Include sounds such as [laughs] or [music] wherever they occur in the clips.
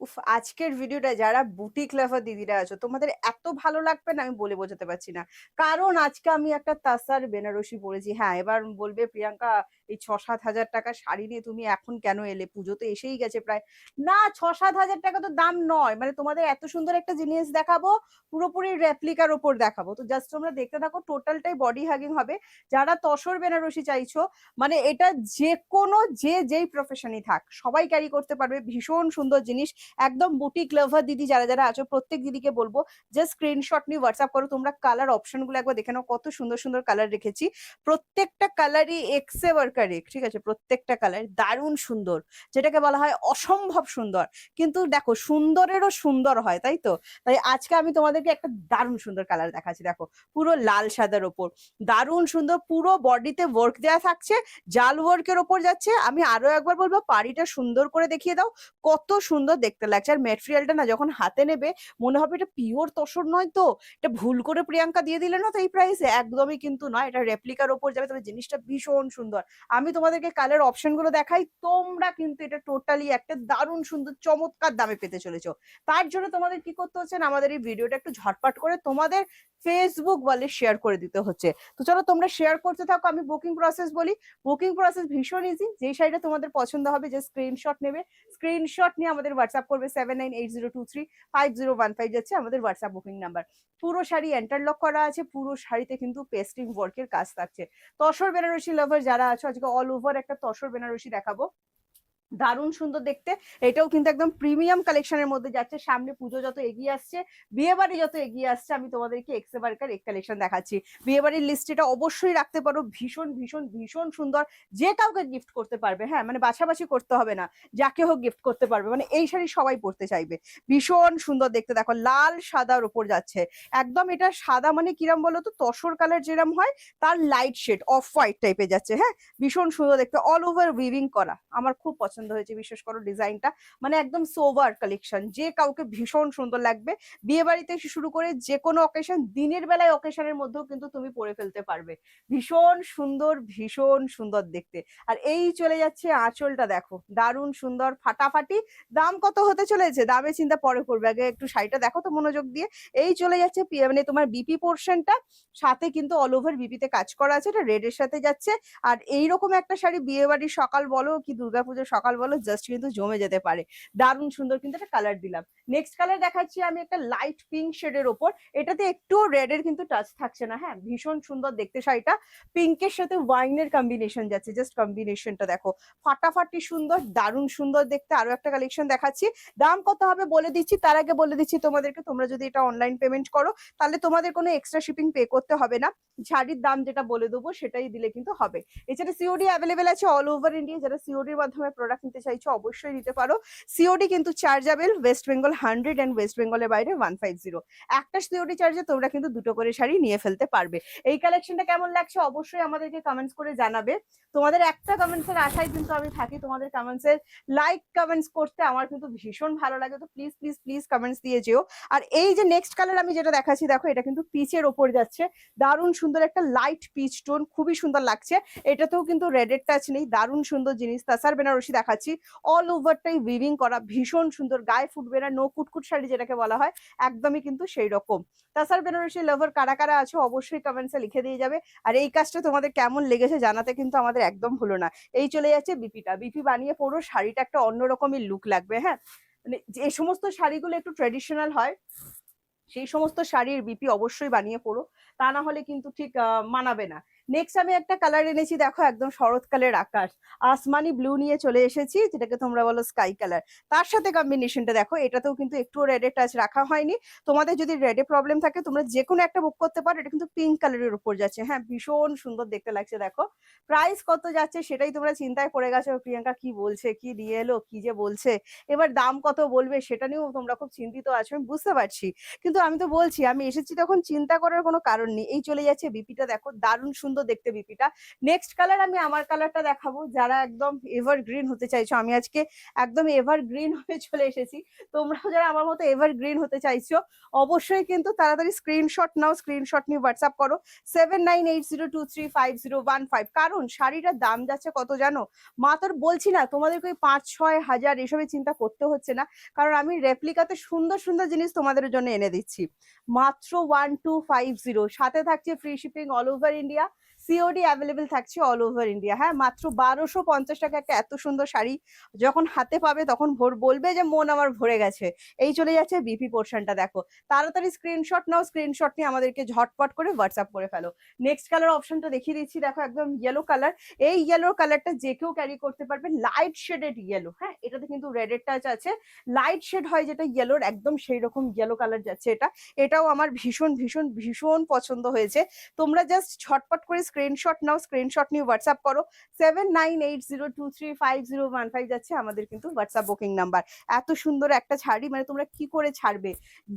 উফ, আজকের ভিডিওটা যারা বুটিক লাভার দিদিরা আছো, তোমাদের এত ভালো লাগবে না আমি বলে বোঝাতে পারছি না। কারণ আজকে আমি একটা তাসার বেনারসি পরেছি। হ্যাঁ এবার বলবে প্রিয়াঙ্কা এই ছ সাত হাজার টাকা শাড়ি নিয়ে তুমি এখন কেন এলে? পুজো তো এসেই গেছে প্রায়। না ছ সাত হাজার টাকা তো দাম নয়। মানে তোমাদের এত সুন্দর একটা জিনিস দেখাবো, পুরোপুরি রেপ্লিকার ওপর দেখাবো। তো জাস্ট তোমরা দেখতে থাকো টোটালটাই বডি হ্যাগিং হবে। যারা তসর বেনারসি চাইছো মানে এটা যে কোনো যে যেই প্রফেশনই থাক, সবাই ক্যারি করতে পারবে। ভীষণ সুন্দর জিনিস। একদম বুটিক লাভার দিদি যারা যারা আছো, প্রত্যেক দিদিকে বলব জাস্ট স্ক্রিনশট নিয়ে হোয়াটসঅ্যাপ করো। তোমরা কালার অপশনগুলো একবার দেখে নাও। কত সুন্দর সুন্দর কালার রেখেছি। প্রত্যেকটা কালারই এক্সে ওয়ার্কার এক ঠিক আছে? প্রত্যেকটা কালার দারুণ সুন্দর, যেটাকে বলা হয় অসম্ভব সুন্দর। কিন্তু দেখো, সুন্দরেরও সুন্দর হয়, তাই তো? তাই আজকে আমি তোমাদেরকে একটা দারুণ সুন্দর কালার দেখাচ্ছি। দেখো, পুরো লাল সাদার ওপর। দারুণ সুন্দর, পুরো বডিতে ওয়ার্ক দেওয়া থাকছে, জাল ওয়ার্কের ওপর যাচ্ছে। আমি আরও একবার বলব, পাড়িটা সুন্দর করে দেখিয়ে দাও। কত সুন্দর দেখতে লাগছে। আর মেটেরিয়ালটা না যখন হাতে নেবে, মনে হবে এটা পিওর তসর নয় তো? এটা ভুল করে প্রিয়াঙ্কা দিয়ে দিলে না তো এই প্রাইসে একদমই কিন্তু নয়। এটা রেপ্লিকার ওপর যাবে, তবে জিনিসটা ভীষণ সুন্দর। আমি তোমাদেরকে কালার অপশনগুলো দেখাই, তোমরা কিন্তু এটা টোটালি একটা দারুণ, সুন্দর, চমৎকার দামে পেতে চলেছো। তার জন্য তোমাদের কি করতে হচ্ছে আমাদের এই ভিডিওটা একটু ঝটপট করে তোমাদের ফেসবুক বলে শেয়ার করে দিতে হচ্ছে। তো চলো তোমরা শেয়ার করতে থাকো, আমি বুকিং প্রসেস বলি। বুকিং প্রসেস ভীষণ ইজি যেই শাড়িটা তোমাদের পছন্দ হবে, যে স্ক্রিনশট নেবে স্ক্রিনশট নিয়ে আমাদের হোয়াটসঅ্যাপ করবে seven nine eight zero two three five zero one five যাচ্ছে আমাদের হোয়াটসঅ্যাপ বুকিং নাম্বার পুরো শাড়ি এন্টারলক করা আছে, পুরো শাড়িতে কিন্তু পেস্টিং ওয়ার্কের কাজ থাকছে। তসর বেনারসি লাভার যারা আছো, আজকে অল ওভার একটা তসর বেনারসি দেখাবো। দারুণ সুন্দর দেখতে। এটাও কিন্তু একদম প্রিমিয়াম কালেকশনের মধ্যে যাচ্ছে। সামনে পুজো যত এগিয়ে আসছে বিয়ে বাড়ি যত এগিয়ে আসছে, আমি তোমাদেরকে এক্সে বার্কার এক কালেকশন দেখাচ্ছি। বিয়ে বাড়ির লিস্ট এটা অবশ্যই রাখতে পারো। ভীষণ ভীষণ ভীষণ সুন্দর। যে কাউকে গিফট করতে পারবে হ্যাঁ মানে বাছাবাছি করতে হবে না। যাকে হোক গিফট করতে পারবে। মানে এই শাড়ি সবাই পরতে চাইবে। ভীষণ সুন্দর দেখতে। দেখো, লাল সাদার উপর যাচ্ছে। একদম এটা সাদা মানে কিরম বলো তো তসর কালার যেরম হয়, তার লাইট শেড অফ হোয়াইট টাইপের যাচ্ছে। হ্যাঁ ভীষণ সুন্দর দেখতে। অল ওভার উইভিং করা। আমার খুব পছন্দ। হয়েছে, বিশেষ করে ডিজাইনটা। মানে একদম সোভার কালেকশন যে কাউকে ভীষণ সুন্দর লাগবে। বিয়ে বাড়িতে শুরু করে যে কোনো অকেশন দিনের বেলায় অকেশনের মধ্যেও কিন্তু তুমি পরে ফেলতে পারবে। ভীষণ সুন্দর ভীষণ সুন্দর দেখতে। আর এই চলে যাচ্ছে আঁচলটা দেখো। দারুণ সুন্দর, ফাটাফাটি। দাম কত হতে চলেছে? দামে চিন্তা পরে করবে। আগে একটু শাড়িটা দেখো তো মনোযোগ দিয়ে। এই চলে যাচ্ছে মানে তোমার বিপি পোর্শনটা সাথে কিন্তু অল ওভার বিপিতে কাজ করা আছে। এটা রেডের সাথে যাচ্ছে। আর এইরকম একটা শাড়ি বিয়ে বাড়ির সকাল বলো কি দুর্গাপুজোর সকাল বলো জাস্ট কিন্তু জমে যেতে পারে। দারুণ সুন্দর কিন্তু একটা কালার দিলাম। নেক্সট কালার দেখাচ্ছি আমি একটা লাইট পিঙ্ক শেডের ওপর। এটাতে একটু রেড এর কিন্তু টাচ থাকছে না হ্যাঁ? ভীষণ সুন্দর দেখতে শাড়িটা। পিঙ্কের সাথে ওয়াইনের কম্বিনেশন যাচ্ছে জাস্ট কম্বিনেশনটা দেখো। ফাটাফাটি সুন্দর, দারুণ সুন্দর দেখতে আরও একটা কালেকশন দেখাচ্ছি। দাম কত হবে বলে দিচ্ছি, তার আগে বলে দিচ্ছি তোমাদেরকে, তোমরা যদি এটা অনলাইন পেমেন্ট করো, তাহলে তোমাদের কোনো এক্সট্রা শিপিং পে করতে হবে না। শাড়ির দাম যেটা বলে দেবো, সেটাই দিলে কিন্তু হবে। এছাড়া সিওডি অ্যাভেলেবেল আছে অল ওভার ইন্ডিয়া যারা সিওডির মাধ্যমে প্রোডাক্ট নিতে চাইছো, অবশ্যই নিতে পারো। সিওডি কিন্তু chargeable West Bengal hundred and West বেঙ্গলের বাইরে ওয়ান ফাইভ জিরো একটা সিওডি চার্জে তোমরা কিন্তু দুটো করে শাড়ি নিয়ে ফেলতে পারবে। এই কালেকশনটা কেমন লাগছে অবশ্যই আমাদেরকে কমেন্টস করে জানাবে। তোমাদের একটা কমেন্টস এর আশায় কিন্তু আমি থাকি, তোমাদের কমেন্টস এর লাইক কমেন্টস করতে আমার কিন্তু ভীষণ ভালো লাগে। তো প্লিজ প্লিজ প্লিজ কমেন্টস দিয়ে যেও। আর এই যে নেক্সট কালার আমি যেটা দেখাচ্ছি, দেখো এটা কিন্তু পিচের ওপর যাচ্ছে। দারুণ সুন্দর একটা লাইট পিচ টোন খুবই সুন্দর লাগছে। এটাতেও কিন্তু রেডের টাচ নেই, দারুণ সুন্দর জিনিস। তাসার বেনারসি দেখাচ্ছি। অল ওভারটাই উইভিং করা, ভীষণ সুন্দর, গায়ে ফুটবে না নো কুটকুট শাড়ি যেটাকে বলা হয়, একদমই কিন্তু সেই রকম তাসার বেনারসি লাভার কারা কারা আছো অবশ্যই কমেন্টসে লিখে দিয়ে যাবে। আর এই কাজটা তোমাদের কেমন লেগেছে জানাতে কিন্তু আমাদের একদম হলো না। এই চলে যাচ্ছে বিপিটা। বিপি বানিয়ে পড়ো শাড়িটা একটা অন্যরকমই লুক লাগবে হ্যাঁ? মানে যে সমস্ত শাড়িগুলো একটু ট্রেডিশনাল হয় সেই সমস্ত শাড়ির বিপি অবশ্যই বানিয়ে পড়ো তা না হলে কিন্তু ঠিক মানাবে না। নেক্সট আমি একটা কালার এনেছি, দেখো একদম শরৎকালের আকাশ। আসমানি ব্লু নিয়ে চলে এসেছি, যেটাকে তোমরা বলো স্কাই কালার তার সাথে কম্বিনেশনটা দেখো, এটাতেও কিন্তু একটু রেডের টাচ রাখা হয়নি। তোমাদের যদি রেডে প্রবলেম থাকে, তোমরা যে কোনো একটা বুক করতে পারো, এটা কিন্তু পিঙ্ক কালারের উপর যাচ্ছে। হ্যাঁ ভীষণ সুন্দর দেখতে লাগছে, দেখো। প্রাইস কত যাচ্ছে সেটাই তোমরা চিন্তায় পড়ে গেছো, প্রিয়াঙ্কা কি বলছে, কি দিয়ে এলো, কি যে বলছে। এবার দাম কত বলবে, সেটা নিয়েও তোমরা খুব চিন্তিত আছো, আমি বুঝতে পারছি। কিন্তু আমি তো বলছি, আমি এসেছি তখন চিন্তা করার কোনো কারণ নেই। এই চলে যাচ্ছে বিপিটা দেখো দারুণ সুন্দর দেখতে বিপিটা নেক্সট কালার আমি আমার কালারটা দেখাবো, যারা একদম এভার গ্রিন হতে চাইছো। আমি আজকে একদম এভার গ্রিন [laughs] হয়ে চলে এসেছি। তোমরাও যারা আমার মতো এভার গ্রিন হতে চাইছো, অবশ্যই কিন্তু তাড়াতাড়ি স্ক্রিনশট নাও স্ক্রিনশট নিয়ে হোয়াটসঅ্যাপ করো। Seven nine eight zero two three five zero one five কারণ শাড়িটার দাম যাচ্ছে কত জানো? মাত্র বলছি না, তোমাদেরকে ওই পাঁচ, ছয় হাজার এসবের চিন্তা করতে হচ্ছে না। কারণ আমি রেপ্লিকাতে সুন্দর সুন্দর জিনিস তোমাদের জন্য এনে দিচ্ছি। মাত্র ওয়ান টু ফাইভ জিরো সাথে থাকছে free shipping all over India COD available থাকছে অল ওভার ইন্ডিয়া হ্যাঁ মাত্র বারোশো পঞ্চাশ টাকা একটা এত সুন্দর শাড়ি যখন হাতে পাবে তখন ভোর বলবে যে, মন আমার ভরে গেছে। এই চলে যাচ্ছে বিপি পোর্শনটা দেখো। তাড়াতাড়ি স্ক্রিনশট নাও স্ক্রিনশট নিয়ে আমাদেরকে ঝটপট করে হোয়াটসঅ্যাপ করে ফেলো। নেক্সট কালার অপশনটা দেখিয়ে দিচ্ছি, দেখো একদম ইয়েলো কালার এই ইয়েলো কালারটা যে কেউ ক্যারি করতে পারবে লাইট শেডেড ইয়েলো হ্যাঁ এটাতে কিন্তু রেডের টাচ আছে। লাইট শেড হয় যেটা ইয়েলোর একদম সেই রকম ইয়েলো কালার যাচ্ছে এটা। এটাও আমার ভীষণ ভীষণ ভীষণ পছন্দ হয়েছে। তোমরা জাস্ট ঝটপট করে স্ক্রিনশট নাও স্ক্রিনশট নিয়ে হোয়াটসঅ্যাপ করো। Seven nine eight zero two three five zero one five যাচ্ছে আমাদের কিন্তু হোয়াটসঅ্যাপ বুকিং নাম্বার এত সুন্দর একটা শাড়ি মানে তোমরা কি করে ছাড়বে?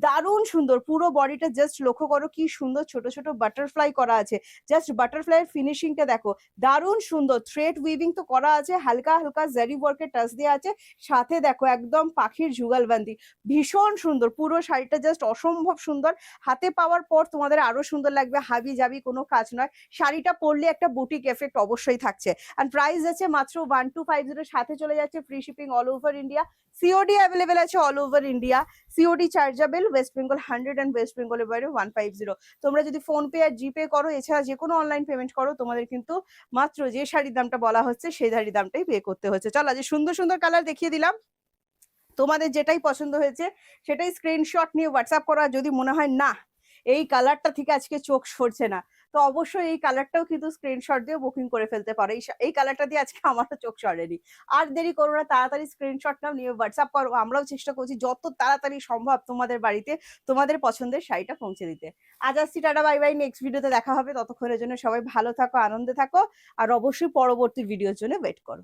দারুণ সুন্দর, পুরো বডিটা জাস্ট লক্ষ্য করো কি সুন্দর ছোট ছোট বাটারফ্লাই করা আছে। জাস্ট বাটারফ্লাইয়ের ফিনিশিংটা দেখো, দারুণ সুন্দর। থ্রেড উইভিং তো করা আছে, হালকা হালকা জারি ওয়ার্কের টাচ দেওয়া আছে। সাথে দেখো একদম পাখির যুগালবান্দি ভীষণ সুন্দর, পুরো শাড়িটা জাস্ট অসম্ভব সুন্দর। হাতে পাওয়ার পর তোমাদের আরও সুন্দর লাগবে হাবি জাবি কোনো কাজ নয়। শাড়িটা পরলে একটা বুটিক এফেক্ট অবশ্যই থাকছে। আর প্রাইস আছে মাত্র ওয়ান টু ফাইভ জিরো সাথে চলে যাচ্ছে free shipping all over India COD available আছে all over India COD chargeable West Bengal hundred and West বেঙ্গলের বাইরে ওয়ান ফাইভ জিরো তোমরা যদি ফোন পে আর জিপে করো, এছাড়া যে কোনো অনলাইন পেমেন্ট করো, তোমাদের কিন্তু মাত্র যে শাড়ির দামটা বলা হচ্ছে, সেই শাড়ির দামটাই পে করতে হচ্ছে। চলো, আজ সুন্দর সুন্দর কালার দেখিয়ে দিলাম। তোমাদের যেটাই পছন্দ হয়েছে, সেটাই স্ক্রিনশট নিয়ে হোয়াটসঅ্যাপ করা। যদি মনে হয় না, এই কালারটা থেকে আজকে চোখ সরছে না তো অবশ্যই এই কালারটাও কিন্তু স্ক্রিনশট দিয়ে বুকিং করে ফেলতে পারো। এই কালারটা দিয়ে আজকে আমারও চোখ সরেনি। আর দেরি করো না, তাড়াতাড়ি স্ক্রিনশট নাও, নিয়ে হোয়াটসঅ্যাপ করো। আমরাও চেষ্টা করছি যত তাড়াতাড়ি সম্ভব তোমাদের বাড়িতে তোমাদের পছন্দের শাড়িটা পৌঁছে দিতে। আজ আসছি, টাটা বাই বাই নেক্সট ভিডিওতে দেখা হবে। ততক্ষণের জন্য সবাই ভালো থাকো, আনন্দে থাকো। আর অবশ্যই পরবর্তী ভিডিওর জন্য ওয়েট করো।